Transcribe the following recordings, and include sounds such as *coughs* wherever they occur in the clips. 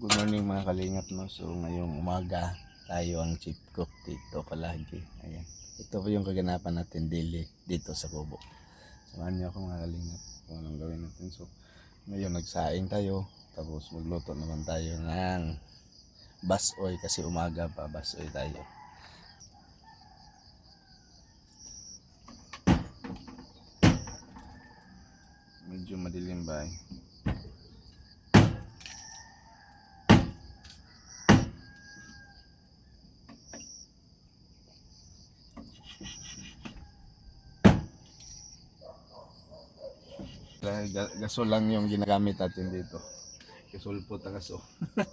Good morning mga kalingap no. So ngayong umaga tayo ang chief cook dito palagi. Ayan. Ito po yung kaganapan natin daily dito sa Bobo. Samahan niyo ako mga kalingap kung anong gawin natin. So ngayon nagsaing tayo tapos magluto naman tayo ng basoy kasi umaga pa basoy tayo. Medyo madilim ba eh. Ga- gasol lang yung ginagamit natin dito. Gasulpot ang gaso. *laughs*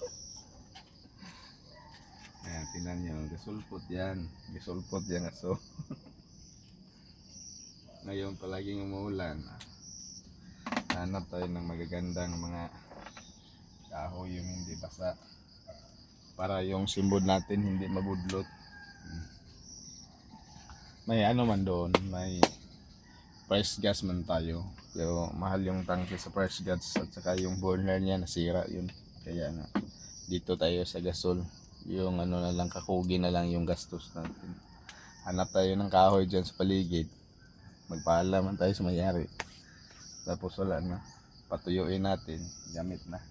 Ayan, tingnan nyo. Gasulpot yan. Gasulpot yan gaso. *laughs* Ngayon palaging umuulan. Hanap tayo ng magagandang mga kahoy yung hindi basa. Para yung simbod natin hindi mabudlot. Hmm. May ano man doon, may price gas man tayo. Pero mahal yung tangke sa price gas at saka yung burner niya nasira yun. Kaya nga dito tayo sa gasol. Yung ano na lang kakugi na lang yung gastos natin. Hanap tayo ng kahoy dyan sa paligid. Magpaalaman tayo sa mayari. Tapos wala na. Patuyuin natin. Gamit na.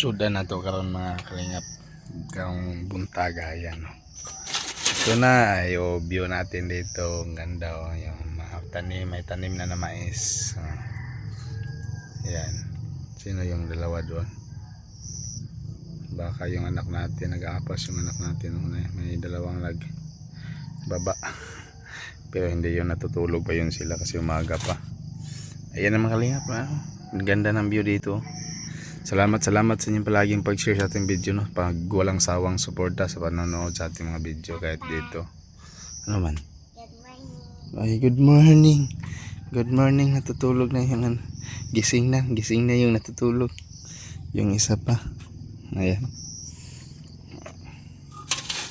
Suda na to karon mga kalingap. Kang buntaga yan. No? Ito na yung view natin dito. Ang ganda oh, yung mga tanim. May tanim na na mais. Oh. Yan. Sino yung dalawa doon? Baka yung anak natin. Nag-aapas yung anak natin. oh, May, may dalawang lag. Baba. *laughs* Pero hindi yun natutulog pa yun sila kasi umaga pa. Ayan ang mga kalingap. Ang ganda ng view dito. Salamat, salamat sa inyong palaging pag-share sa ating video, no? Pag walang sawang suporta sa panonood sa ating mga video kahit dito. Ano man? Good morning. Ay, good morning. Good morning, natutulog na yung ano. Gising na, gising na yung natutulog. Yung isa pa. Ayan.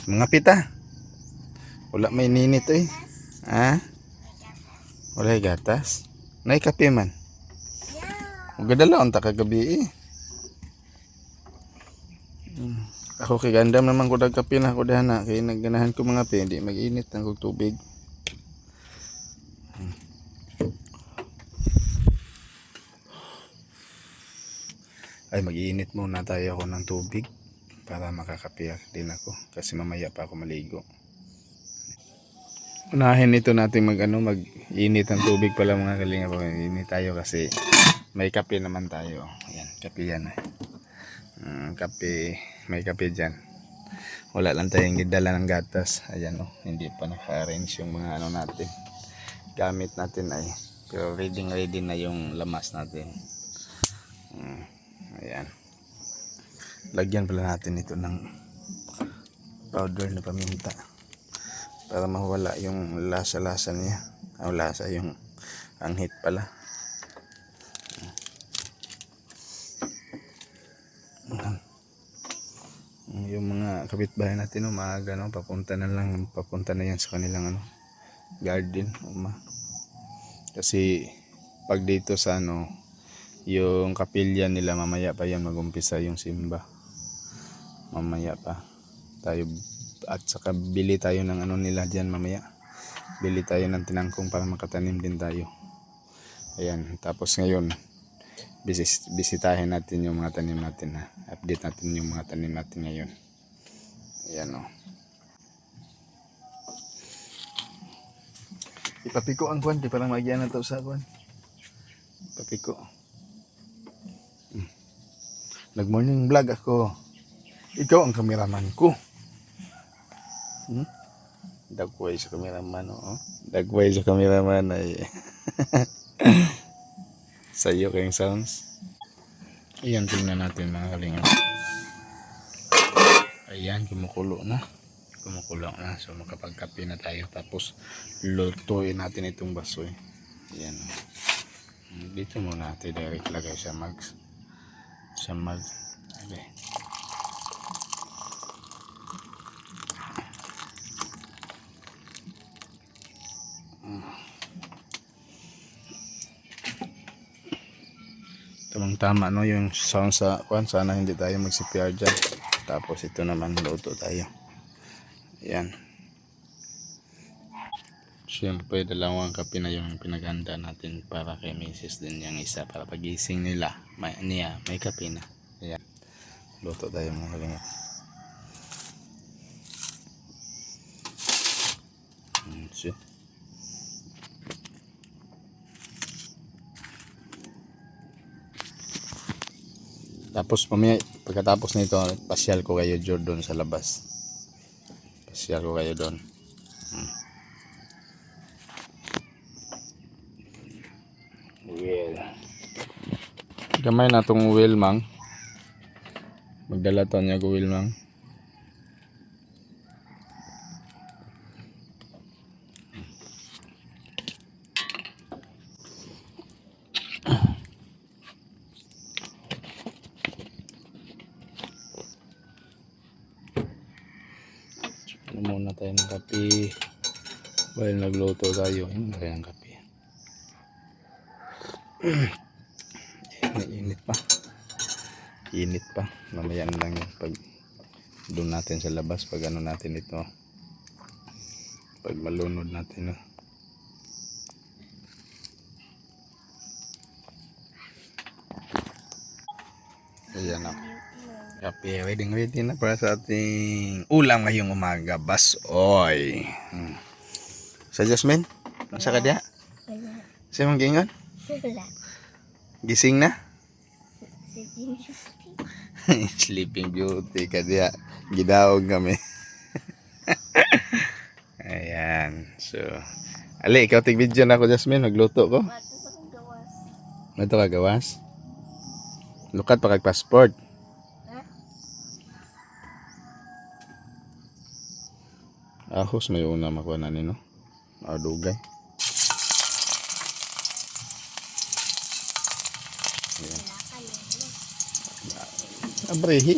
Mga pita. Wala may ninit eh. Ha? Wala gatas. Nay kape man. Yeah. Huwag dala ang kagabi eh. Hmm. Ako kay gandam naman ko kape na ako dahana kay nagganahan ko mga pe hindi mag-init ang tubig. Ay mag-iinit muna tayo ako ng tubig para makakapiyak din ako kasi mamaya pa ako maligo. Unahin ito natin mag ano mag-init ng tubig pala mga kalinga pa. Init tayo kasi may kape naman tayo. Ayan, kape yan eh. Kape, may kape dyan. Wala lang tayong dala ng gatas. Ayan oh, hindi pa naka-arrange yung mga ano natin. Gamit natin ay pero ready ready na yung lamas natin. Mm, ayan. Lagyan pala natin ito ng powder na paminta para mawala yung lasa-lasa niya. Ang lasa yung anghit pala. yung mga kapitbahay natin no, maaga no, papunta na lang papunta na yan sa kanilang ano garden uma. Kasi pag dito sa ano yung kapilya nila mamaya pa yan magumpisa yung simba. Mamaya pa. Tayo at saka bili tayo ng ano nila diyan mamaya. Bili tayo ng tinangkong para makatanim din tayo. Ayan, tapos ngayon, bisis, bisitahin natin yung mga tanim natin ha. Update natin yung mga tanim natin ngayon. Ayan o. Ipapiko ang kwan, di parang magyan na to sa kwan. Ipapiko. Hmm. Nag-morning vlog ako. Ikaw ang kameraman ko. Hmm? Dagway sa kameraman, oo. Dagway sa kameraman ay... *laughs* Sa'yo kayong sounds. Ayan, tingnan natin mga kalingan. Ayan, kumukulo na. Kumukulo na. So, makapagkape na tayo. Tapos, lutuin natin itong basoy. Ayan. Dito muna natin direct lagay sa mags. Sa mag. Okay. Tamang tama no yung sound sa kwan sana hindi tayo mag CPR dyan. Tapos ito naman luto tayo. Ayan. Siyempre dalawang kape na yung pinaganda natin para kay Mrs. din yung isa para pagising nila may, niya may kape na. Ayan. Luto tayo mga kalingap. Hmm, siya. Tapos mamaya, pagkatapos nito, pasyal ko kayo Jordan sa labas. Pasyal ko kayo doon. Hmm. Well. Gamay na tong wheel, mang. Magdala to niya ko wheel, mang. Ano muna tayo ng kape. While nagluto tayo, yun tayo ng kape. Init pa. Init pa. Mamaya na lang yun pag doon natin sa labas pag ano natin ito. Pag malunod natin. No? Ayan na. Kape, ready ready na para sa ating ulam ngayong umaga. Basoy. Hmm. Sa Jasmine? Nasa ka diya? Wala. Sa mong gingon? Wala. Gising na? *laughs* Sleeping Beauty ka diya. Gidaog kami. *laughs* Ayan. So, Ali, ikaw tig video na ako, Jasmine. Magluto ko. Ito ka gawas. Lukat pa kag passport. Ha? Ahos may una makuha na nino. Adugay. Wala Abrehi.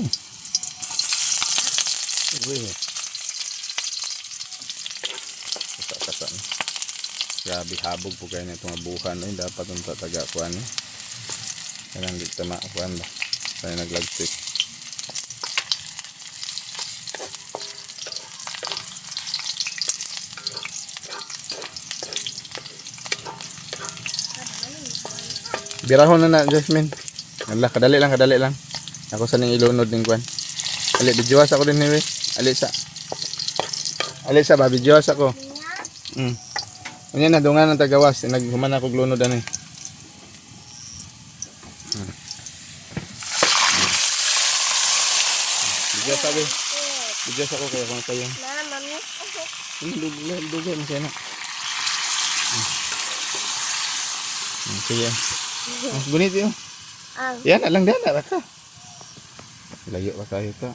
Abrehi. Kasa-kasa na. Grabe habog po kayo na itong abuhan. Eh. Dapat yung tataga ko ano. Kailang di tama ko ba. Naglagsik. Birahon na na, Jasmine. Allah, kadali lang, kadali lang. Ako sa ning ilunod ning kwan. Ali, bidyuwas ako din ni Ali sa. Ali sa ba, bidyuwas ako. Mm. Unya na, dungan ng tagawas. Naghuman ako glunod ani. Mm. Bidyuwas sabi. Bidyuwas ako kaya kung kayo. Na, mami. Dugay, dugay mo siya na. Mm. Mm, Sige. Mas *laughs* gunit yun. Ang. Yan, alang dyan, arak ka. Layo pa tayo ka.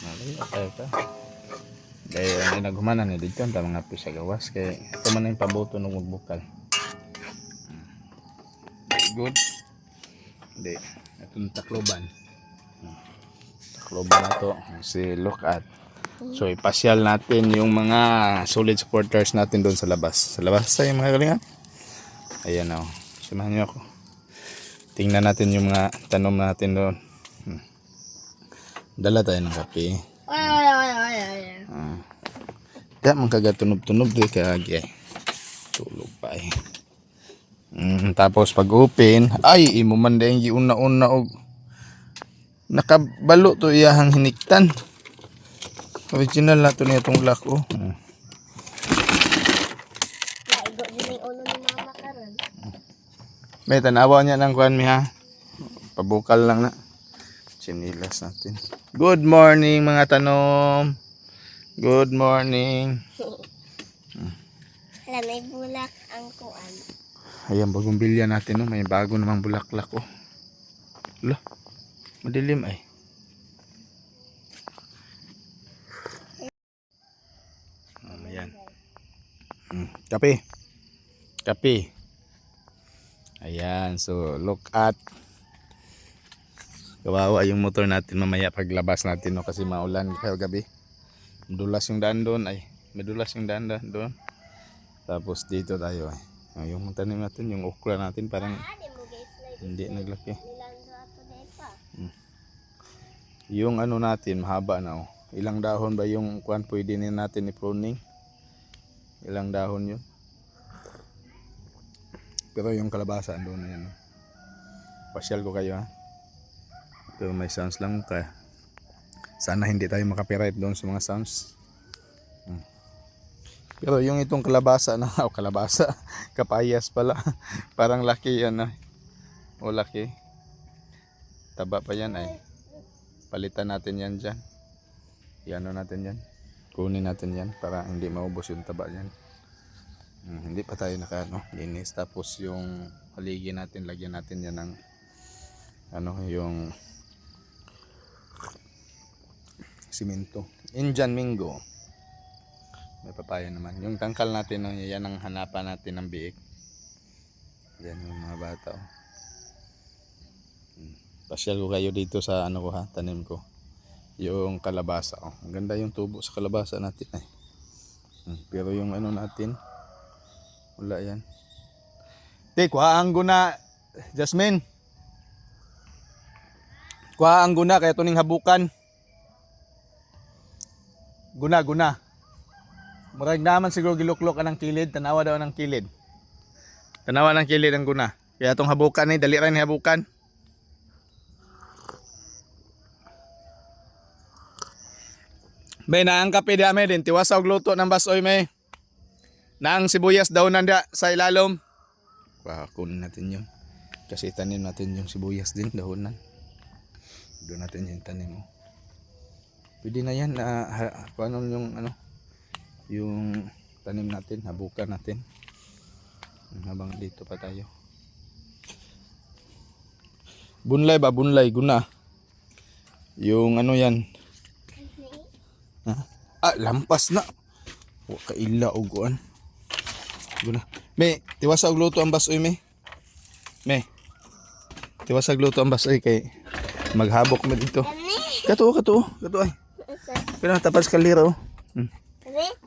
Malayo pa tayo ka. Dahil ang naghumanan ni dito, ang tamang nga sa gawas. Kaya ito man na yung paboto ng magbukal. Good. Hindi. Itong takloban. Takloban na to. Si look at. So, ipasyal natin yung mga solid supporters natin doon sa labas. Sa labas tayo mga kalingan. Ayan o. Samahan niyo ako. Tingnan natin yung mga tanom natin doon. Hmm. Dala tayo ng kape. Ay, ay, ay, ay, ay. Ah, Da man kagatunog-tunog di kagi. Tulog pa eh. Mm, tapos pag open, ay imo man dayang giuna-una og nakabalo to iyahang hiniktan. Original na to niya itong black oh. Mm. Naigo din yung ulo ni mama karon. May tanawa niya ng kuan mi ha. Pabukal lang na. Sinilas natin. Good morning mga tanom. Good morning. *laughs* Hala, may bulak ang kuan. Ayan, bagong bilya natin, no? May bago namang bulaklak, oh. Ala, madilim ay. Um, ayan. Mm, kape. Kape. Ayan, so look at Kawawa yung motor natin mamaya paglabas natin, no? Kasi maulan kayo gabi. Madulas yung daan doon, ay. Madulas yung daan da- doon. Tapos dito tayo, ay. Ah, yung tanim natin, yung okra natin parang Ah, hindi naglaki. pa. Yung ano natin, mahaba na oh. Ilang dahon ba yung kuan pwede din natin i-pruning? Ilang dahon yun? Pero yung kalabasa doon na yan. oh. Pasyal ko kayo ha. Pero may sounds lang ka. Sana hindi tayo makapiright doon sa mga sounds. Hmm. Pero yung itong kalabasa *laughs* na, o kalabasa, *laughs* kapayas pala. *laughs* Parang laki yan ah. O laki. Taba pa yan ay. Palitan natin yan dyan. Iano natin yan. Kunin natin yan para hindi maubos yung taba yan. Hmm, hindi pa tayo naka ano, linis. Tapos yung haligi natin, lagyan natin yan ng ano, yung simento. Indian Mingo. May papaya naman. Yung tangkal natin, no, yan ang hanapan natin ng biik. Yan yung mga bata. Oh. Pasyal ko kayo dito sa ano ko ha, tanim ko. Yung kalabasa. Oh. Ang ganda yung tubo sa kalabasa natin eh. Hmm, Pero yung ano natin, wala yan. Te, kuha ang guna, Jasmine. Kuha ang guna, kaya tuning habukan. Guna, guna. Murag naman siguro giluklok ka ng kilid, tanawa daw ng kilid. Tanawa ng kilid ang guna. Kaya itong habukan ni, dali rin habukan. May naang kape di ame din. Tiwasa og luto ng basoy may. Naang sibuyas daw nanda sa ilalom. Wow, kunin natin yun. Kasi tanim natin yung sibuyas din, dahonan. Doon natin yung tanim mo. Pwede na yan. na ha, kung ano yung ano, yung tanim natin, habukan natin. Habang dito pa tayo. Bunlay ba? Bunlay, guna. Yung ano yan, Ha? Ah, lampas na. Wa ka ila og kuan. Guna. Me, tiwasa og luto ang basoy me. Me. Tiwasa og luto ang basoy kay maghabok me dito. Kato, kato, kato ay. Pero tapas kalira oh. Hmm.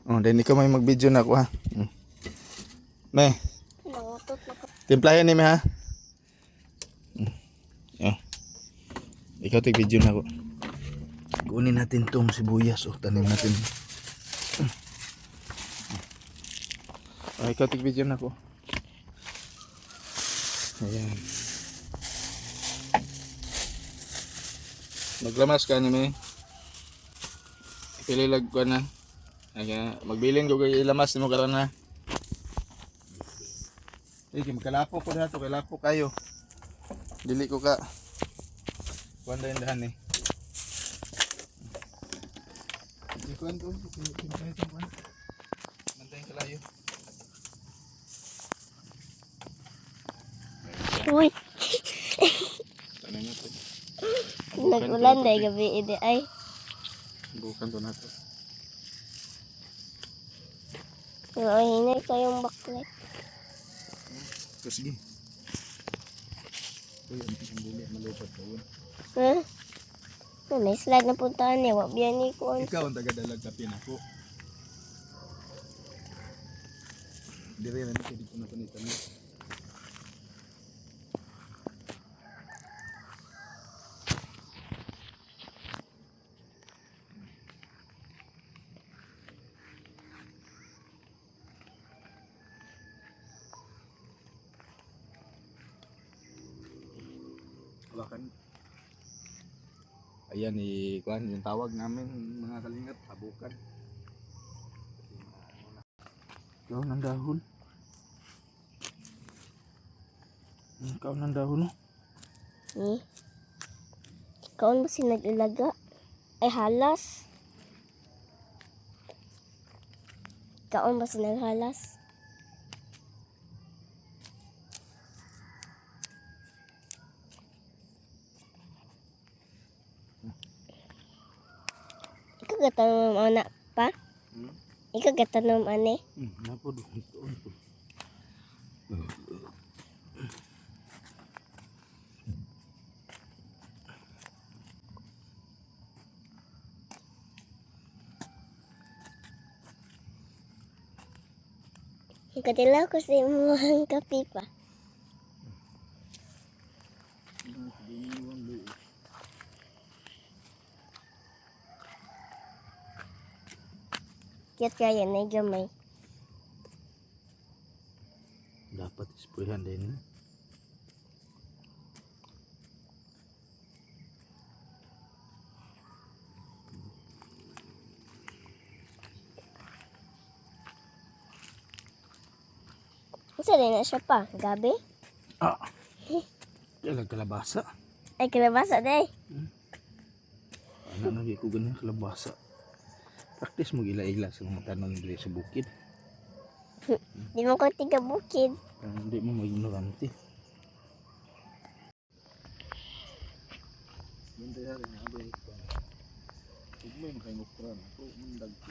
Oh, then ikaw may mag-video na ako ha. Hmm. Me, timplahan ni me ha. Hmm. Oh. Ikaw tig video na ako. Kunin natin tong sibuyas oh, tanim natin. Ay, ikaw tig video na ako. Ayan. Maglamas ka ni me. Pililag ko na. Ayan, magbilin ko kay ilamas mo karon na. Sige, magkalapo ko na to, kalapo kayo. Dili ko ka. Kuan dahin dahan eh. Di kuan to, timplay to kuan. Mantayin kalayo. Uy, nag-ulan dahil gabi ini ay. Bukan to nato. Ay, hinay kayong backlight. So sige. Uy, ang ang dili malupad ka uy. Ha? Na, may slide na puntahan niya. Wag yan ni ko. Ikaw ang tagadalag kapin ako. Dire na dito dito na panitan mo. Ayan, i kuan yung tawag namin mga kalingap, habukan. Ikaw ng dahon. Ikaw ng dahon, no? Eh. Ikaw mo si nag-ilaga. Ay, halas. Ikaw mo si naghalas. Ikaw gatanong anak pa? Hmm? Ikaw gatanong ane? Hmm, napo doon, doon, doon. Katilaw ko sa imuhang *laughs* kape pa. Kiyat kaya na gamay. Dapat ispuyan din. Isa din na siya pa. Gabi? Ah. Kailan kalabasa? Ay, kalabasa day. Ano na ko ganun kalabasa. Practice mo gila-ila sa mga tanan diri sa bukid. *laughs* Di mo ko tiga bukid. Para hindi mo mag-ignorante. Ganda ko. Huwag *coughs* mo yung ukra na. Pero mundag ko.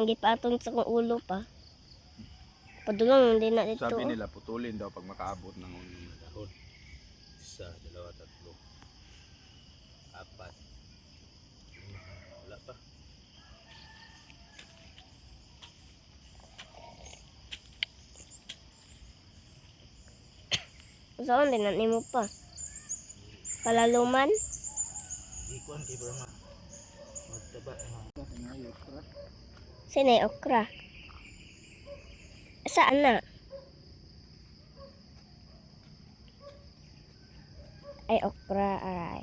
Ang gipatong sa kong ulo pa. Padulong hindi na dito. Sabi nila putulin daw pag makaabot ng. Isa, dalawa, tatlo. Apat. Wala pa. Saan din na nimo pa. Palaluman. Ikuan kay Brahma. Magtaba ukra. Sino okra? Saan na? Ay, okra, aray.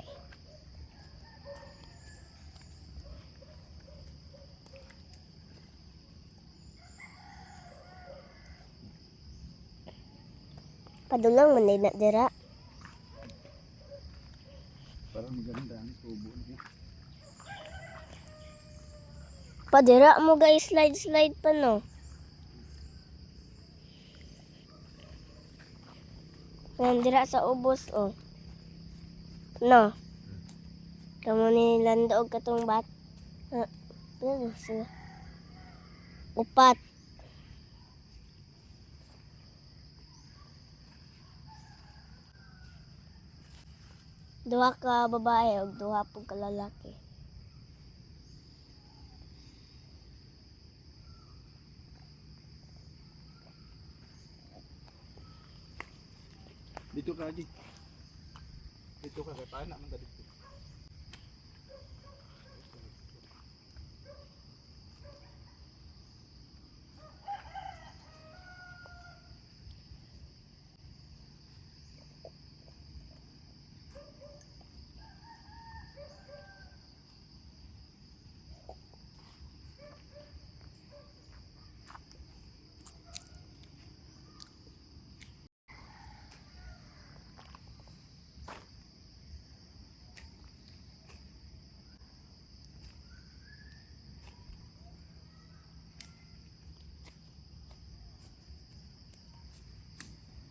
Padulong man na dira. Parang maganda ang tubo niya. Padira mo guys, slide slide pa no. Nandira sa ubos oh. No. Kamu ni lando og katong bat. Ah, sila? Upat. Duha ka babae ug duha pug ka lalaki. Dito ka, Adi. Dito ka, kay paana man dito.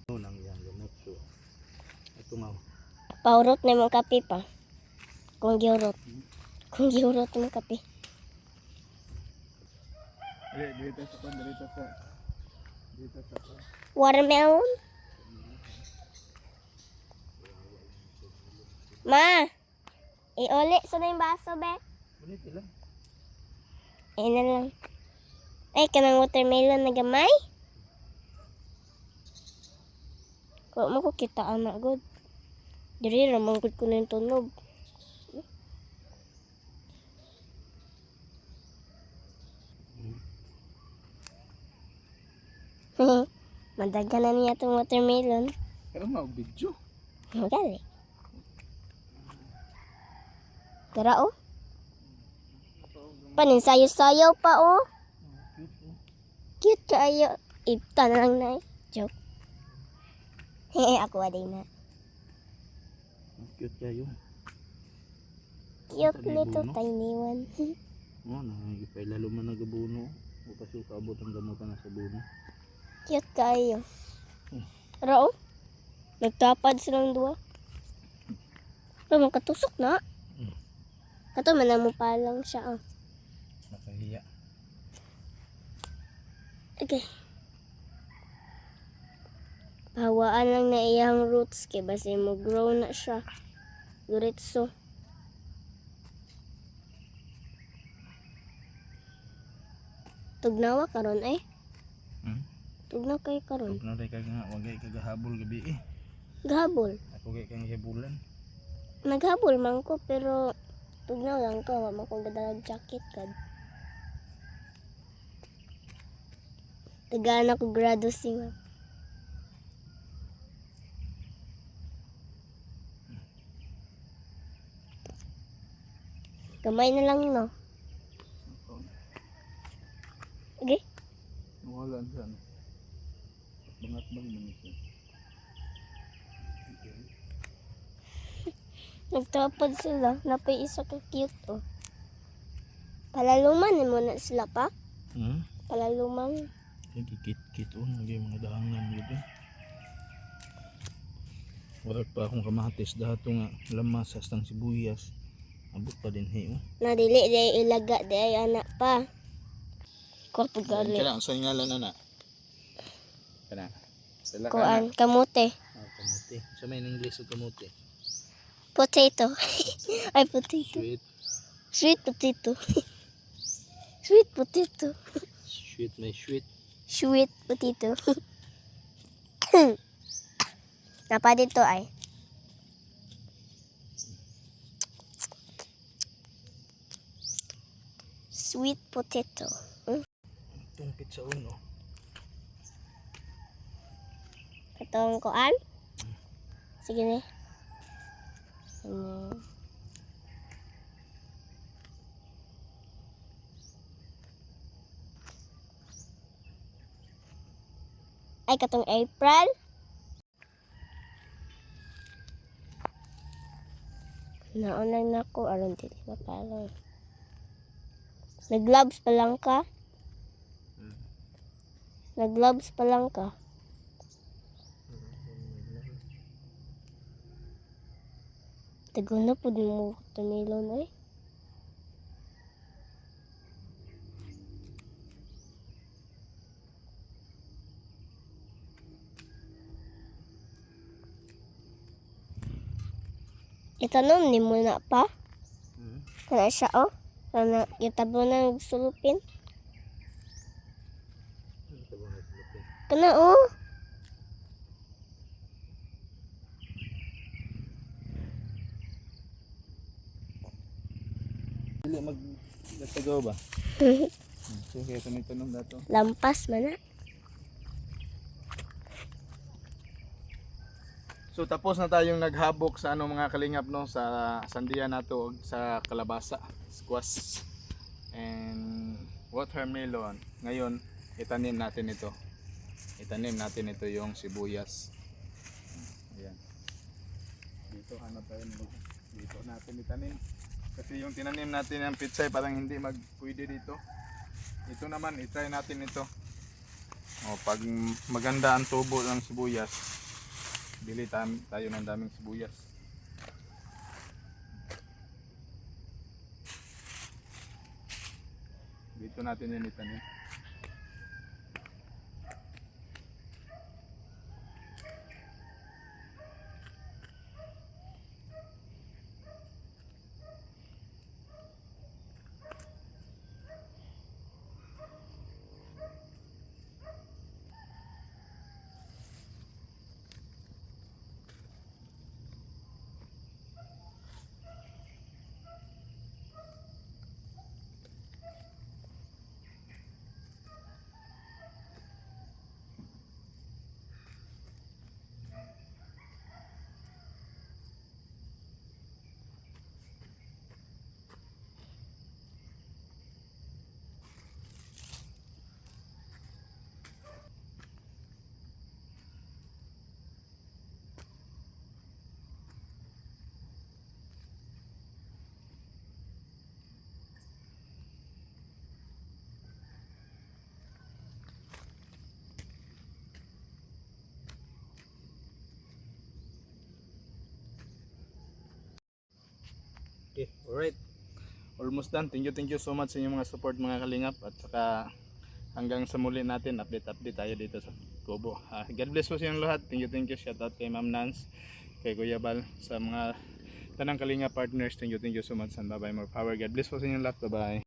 Ano nang yan, gamot. So, ito nga. Paurot na mong kape pa. Kung giurot. Kung giurot mo kape. Dito, sa pan, dito sa... Dito sa. Watermelon? Ma! Iuli sa na yung baso, be. Bunit lang. Ayun na lang. Ay, kanang watermelon na gamay? Kung mo ko kita anak good. Diri ramang ko na yung tunog. *laughs* Madaga na niya itong watermelon. Pero mga video. Magali. Tara oh. Paninsayo-sayo pa oh. Cute kayo. Ipta na lang na eh. Joke. Hehe, *laughs* ako aday na. Cute kayo. Cute buno. tiny one. *laughs* Oo, nakikipay lalo man nagabuno. O kasi kaabot ang gamutan na sa buno. Cute kayo. Tara oh. Nagtapad silang dua. Pero makatusok na. Mm. Kato man mo pa lang siya oh. Nakahiya. Okay. Pahawaan lang na iyang roots kay basi mo grow na siya. Diretso. Tugnawa karon eh. Hmm? Tugnaw kay karon. Huwag na rin ka nga, wag kay kagahabol gabi eh. Gahabol. Ako kay kang hibulan. Naghabol man ko pero tugnaw lang ko wa man ko gadalag jacket kad. Tagaan ako grado singa. Kamay na lang no. Okay? Wala dyan. Bangat bang man siya. Nagtapad sila. Napay isa ka cute oh. Palaluman mo na sila pa. Hmm? Palaluman. Ay, kikit-kit o. Nagay mga dahangan eh. Wala pa akong kamatis dahato nga lamas hastang sibuyas. Abot pa din hey oh. Nadili di ilaga di ay anak pa. Korpo gali. Kaya sa ngalan na na. Kana. Sila ka na. Kuan, kamote. Ah, kamote. Sa may English o kamote. Potato. *laughs* ay, potato. Sweet. Sweet potato. *laughs* Sweet potato. Sweet may sweet. Sweet potato. *laughs* Napa dito ay. Sweet potato. Hmm? Itong pizza uno. Katong kuan? Sige ni. Hmm. Ay, katong April. Naunang na ko, alam dili pa Nag-gloves pa lang ka? Nag-gloves pa lang ka? Tagal na po din mo watermelon eh. Itanom ni mo na pa. Hmm? Kana siya oh. Na sulupin. Ito ba nga silupin? Kana oh. Dili mag natagaw ba? So kaya sa may tanong dato. Lampas man na. So tapos na tayong naghabok sa ano mga kalingap no sa sandiya nato sa kalabasa, squash and watermelon. Ngayon itanim natin ito. Itanim natin ito yung sibuyas. Ayan. Dito ano tayo dito natin itanim. Kasi yung tinanim natin ng pitsay parang hindi magpwede dito. Ito naman, itry natin ito. O, pag maganda ang tubo ng sibuyas, bili tayo ng daming sibuyas. Dito natin yan Okay, alright. Almost done. Thank you, thank you so much sa inyong mga support mga kalingap. At saka hanggang sa muli natin, update-update tayo dito sa Kubo. Ah, God bless po sa inyong lahat. Thank you, thank you. Shout out kay Ma'am Nance, kay Kuya Bal, sa mga tanang kalingap partners. Thank you, thank you so much. And bye-bye. More power. God bless po sa inyong lahat. Bye-bye.